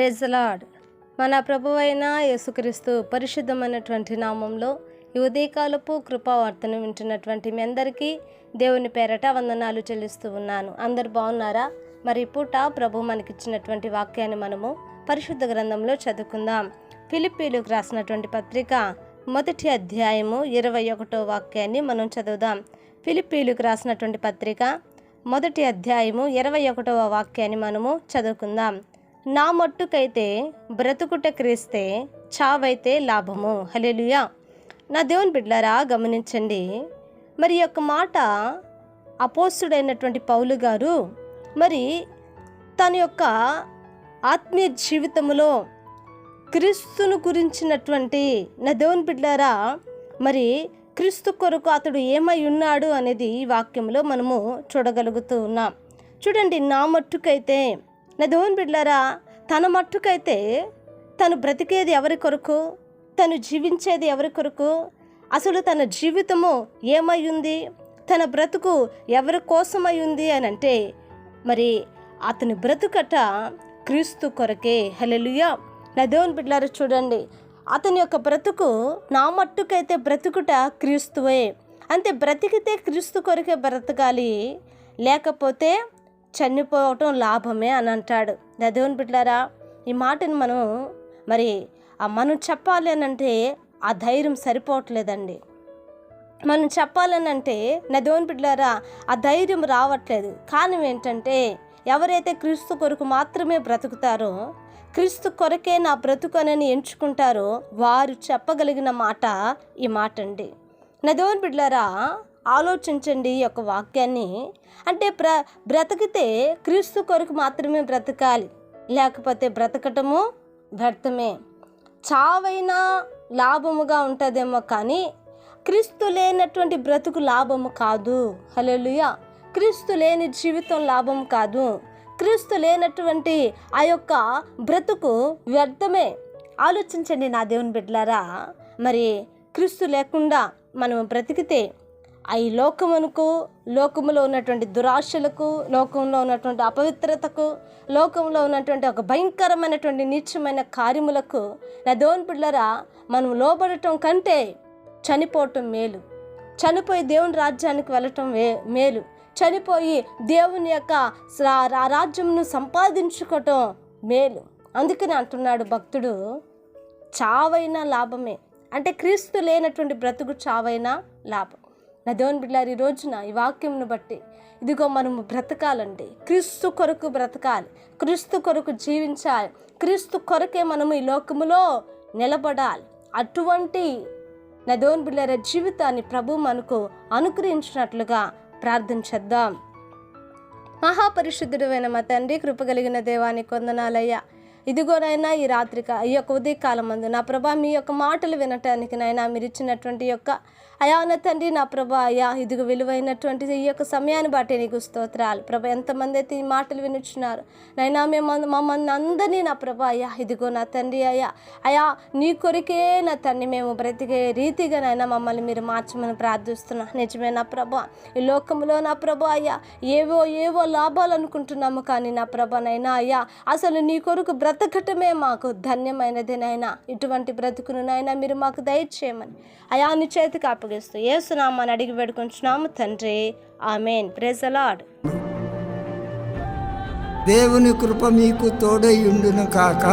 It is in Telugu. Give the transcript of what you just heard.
ప్రేజ్ లాడ్ మన ప్రభువైన యేసుక్రీస్తు పరిశుద్ధమైనటువంటి నామంలో ఈ ఉదయకాలపు కృపావార్తను వింటున్నటువంటి మీ అందరికీ దేవుని పేరట వందనాలు చెల్లిస్తూ ఉన్నాను. అందరు బాగున్నారా? మరి పూట ప్రభు మనకిచ్చినటువంటి వాక్యాన్ని మనము పరిశుద్ధ గ్రంథంలో చదువుకుందాం. ఫిలిప్పీలకు రాసినటువంటి పత్రిక మొదటి అధ్యాయము ఇరవై ఒకటో వాక్యాన్ని మనం చదువుదాం. ఫిలిప్పీలకు రాసినటువంటి పత్రిక మొదటి అధ్యాయము ఇరవై ఒకటవ వాక్యాన్ని మనము చదువుకుందాం. నా మట్టుకైతే బ్రతుకుట క్రీస్తే చావైతే లాభము. హలేలుయా నా దేవుని బిడ్డలారా గమనించండి. మరి యొక్క మాట అపోస్తుడైనటువంటి పౌలు గారు మరి తన యొక్క ఆత్మీయ జీవితంలో క్రీస్తును గురించినటువంటి నా దేవుని బిడ్డారా మరి క్రీస్తు కొరకు అతడు ఏమై ఉన్నాడు అనేది ఈ వాక్యంలో మనము చూడగలుగుతూ ఉన్నాం చూడండి నా మట్టుకైతే నా దేవుని బిడ్డారా తన మట్టుకైతే తను బ్రతికేది ఎవరి కొరకు తను జీవించేది ఎవరి కొరకు అసలు తన జీవితము ఏమై తన బ్రతుకు ఎవరి కోసమై ఉంది అని అంటే మరి అతని బ్రతుకట క్రీస్తు కొరకే. హల్లెలూయా. నా దేవుని బిడ్డలారా చూడండి. అతని యొక్క బ్రతుకు నా మట్టుకైతే బ్రతుకుట క్రీస్తువే. అంతే బ్రతికితే క్రీస్తు కొరకే బ్రతకాలి. లేకపోతే చనిపోవటం లాభమే అని అంటాడు. దేవుని బిడ్డారా ఈ మాటను మనం మరి మనం చెప్పాలి అని అంటే ఆ ధైర్యం సరిపోవట్లేదండి. మనం చెప్పాలనంటే నా దేవుని బిడ్డలారా ఆ ధైర్యం రావట్లేదు. కారణం ఏంటంటే ఎవరైతే క్రీస్తు కొరకు మాత్రమే బ్రతుకుతారో క్రీస్తు కొరకే నా బ్రతుకనని ఎంచుకుంటారో వారు చెప్పగలిగిన మాట ఈ మాట అండి నా దేవుని బిడ్డలారా ఆలోచించండి ఈ యొక్క వాక్యాన్ని. అంటే బ్ర బ్రతికితే క్రీస్తు కొరకు మాత్రమే బ్రతకాలి. లేకపోతే బ్రతకటము వ్యర్థమే. చావైనా లాభముగా ఉంటుందేమో కానీ క్రీస్తు లేనటువంటి బ్రతుకు లాభము కాదు. హల్లెలూయా. క్రీస్తు లేని జీవితం లాభం కాదు. క్రీస్తు లేనటువంటి ఆ యొక్క బ్రతుకు వ్యర్థమే. ఆలోచించండి నా దేవుని బిడ్డలారా. మరి క్రీస్తు లేకుండా మనం బ్రతికితే ఈ లోకమునకు లోకములో ఉన్నటువంటి దురాశలకు లోకంలో ఉన్నటువంటి అపవిత్రతకు లోకంలో ఉన్నటువంటి ఒక భయంకరమైనటువంటి నీచమైన కార్యములకు నా దేవుని బిడ్డలారా మనం లోబడటం కంటే చనిపోవటం మేలు. చనిపోయి దేవుని రాజ్యానికి వెళ్ళటం వే మేలు. చనిపోయి దేవుని యొక్క రాజ్యంను సంపాదించుకోవటం మేలు. అందుకని అంటున్నాడు భక్తుడు చావైనా లాభమే. అంటే క్రీస్తు లేనటువంటి బ్రతుకు చావైనా లాభం. నా దేవుని బిడ్డారు ఈ రోజున ఈ వాక్యంను బట్టి ఇదిగో మనము బ్రతకాలండి క్రీస్తు కొరకు బ్రతకాలి క్రీస్తు కొరకు జీవించాలి క్రీస్తు కొరకే మనము ఈ లోకములో నిలబడాలి. అటువంటి నా దేవుని జీవితాన్ని ప్రభు మనకు అనుగ్రహించినట్లుగా ప్రార్థన చేద్దాం. మహాపరిశుద్ధుడైన మా తండ్రి కృపగలిగిన దేవానికి వందనాలయ్యా. ఇదిగోనైనా ఈ రాత్రిక ఈ యొక్క ఉదయకాలం మందు నా ప్రభా మీ యొక్క మాటలు వినటానికి నైనా మీరు ఇచ్చినటువంటి యొక్క అయాన నా తండ్రి నా ప్రభా అయ్యా ఇదిగో విలువైనటువంటి ఈ యొక్క సమయాన్ని బట్టి నీకు స్తోత్రాలు. ప్రభ ఎంతమంది అయితే ఈ మాటలు వినుచున్నారు నైనా మేము మమ్మల్ని అందరినీ నా ప్రభా అయ్యా ఇదిగో నా తండ్రి అయ్యా అయా నీ కొరికే నా తండ్రి మేము బ్రతికే రీతిగా నైనా మమ్మల్ని మీరు మార్చమని ప్రార్థిస్తున్నా. నిజమే నా ప్రభా ఈ లోకంలో నా ప్రభా అయ్యా ఏవో ఏవో లాభాలు అనుకుంటున్నాము కానీ నా ప్రభనైనా అయ్యా అసలు నీ కొరకు బ్రతకటమే మాకు ధన్యమైనదినైనా ఇటువంటి బ్రతుకునునైనా మీరు మాకు దయచేయమని. అయా నీ చేతికి అప్పగిస్తూ ఏసునామాని అడిగి పెడుకుంటున్నాము తండ్రి. ఆమెన్. ప్రెజలాడ్ దేవుని కృప మీకు తోడై ఉండును కాక.